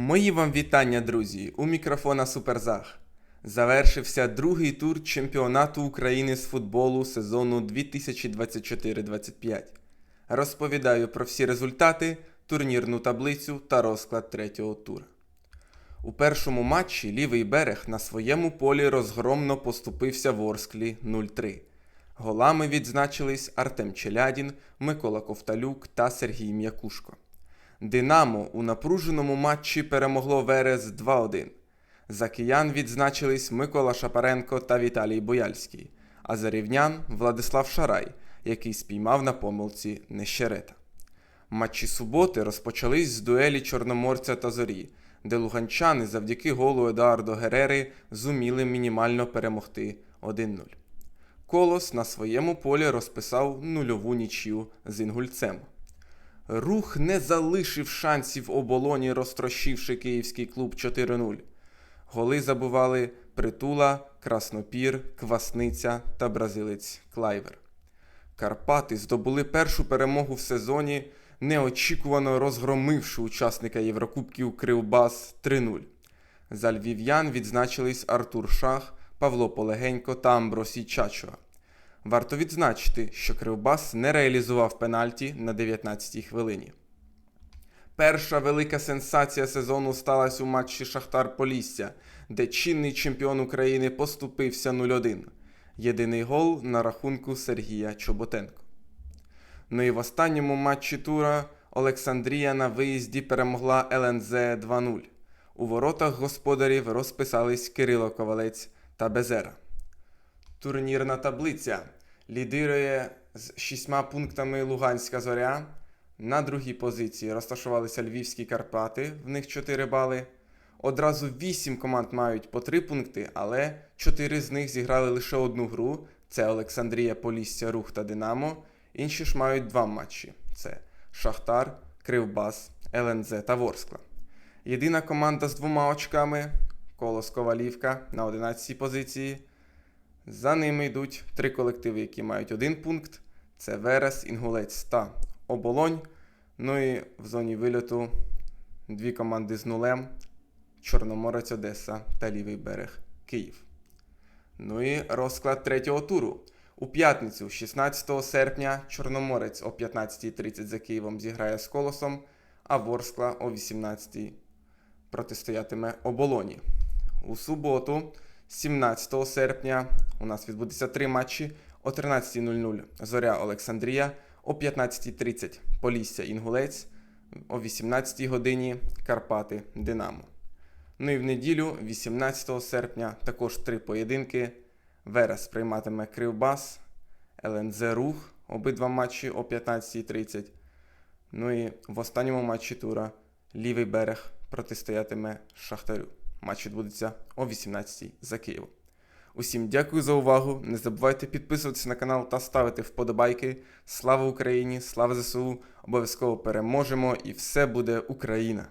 Мої вам вітання, друзі! У мікрофона Суперзах. Завершився другий тур чемпіонату України з футболу сезону 2024-25. Розповідаю про всі результати, турнірну таблицю та розклад третього тура. У першому матчі лівий берег на своєму полі розгромно поступився Ворсклі 0-3. Голами відзначились Артем Челядін, Микола Ковталюк та Сергій М'якушко. Динамо у напруженому матчі перемогло Верес 2-1. За киян відзначились Микола Шапаренко та Віталій Бояльський, а за рівнян Владислав Шарай, який спіймав на помилці Нещерета. Матчі суботи розпочались з дуелі Чорноморця та Зорі, де луганчани завдяки голу Едуардо Герери зуміли мінімально перемогти 1-0. Колос на своєму полі розписав нульову нічю з інгульцем. Рух не залишив шансів оболоні, розтрощивши київський клуб 4-0. Голи забували Притула, Краснопір, Квасниця та бразилець Клайвер. Карпати здобули першу перемогу в сезоні, неочікувано розгромивши учасника Єврокубків Кривбас 3-0. За львів'ян відзначились Артур Шах, Павло Полегенько та Амбросій Чачуа. Варто відзначити, що Кривбас не реалізував пенальті на 19-й хвилині. Перша велика сенсація сезону сталася у матчі Шахтар Полісся, де чинний чемпіон України поступився 0-1. Єдиний гол на рахунку Сергія Чоботенко. Ну і в останньому матчі тура Олександрія на виїзді перемогла ЛНЗ 2-0. У воротах господарів розписались Кирило Ковалець та Безера. Турнірна таблиця лідирує з шістьма пунктами Луганська зоря. На другій позиції розташувалися Львівські Карпати, в них 4 бали. Одразу 8 команд мають по 3 пункти, але 4 з них зіграли лише одну гру: це Олександрія, Полісся, Рух та Динамо. Інші ж мають два матчі: це Шахтар, Кривбас, ЛНЗ та Ворскла. Єдина команда з двома очками Колос Ковалівка на 11-й позиції. За ними йдуть три колективи, які мають один пункт: це Верес, Інгулець та Оболонь. Ну і в зоні вильоту дві команди з нулем: Чорноморець Одеса та Лівий берег Київ. Ну і розклад третього туру. У п'ятницю, 16 серпня, Чорноморець о 15.30 за Києвом зіграє з Колосом, а Ворскла о 18.00 протистоятиме оболоні. У суботу, 17 серпня, у нас відбудеться три матчі о 13.00 Зоря Олександрія, о 15.30 Полісся Інгулець, о 18 годині Карпати Динамо. Ну і в неділю, 18 серпня, також три поєдинки. Верес прийматиме Кривбас, ЛНЗ Рух, обидва матчі о 15.30. Ну і в останньому матчі тура лівий берег протистоятиме Шахтарю. Матч відбудеться о 18 за Києвом. Усім дякую за увагу. Не забувайте підписуватися на канал та ставити вподобайки. Слава Україні! Слава ЗСУ! Обов'язково переможемо і все буде Україна!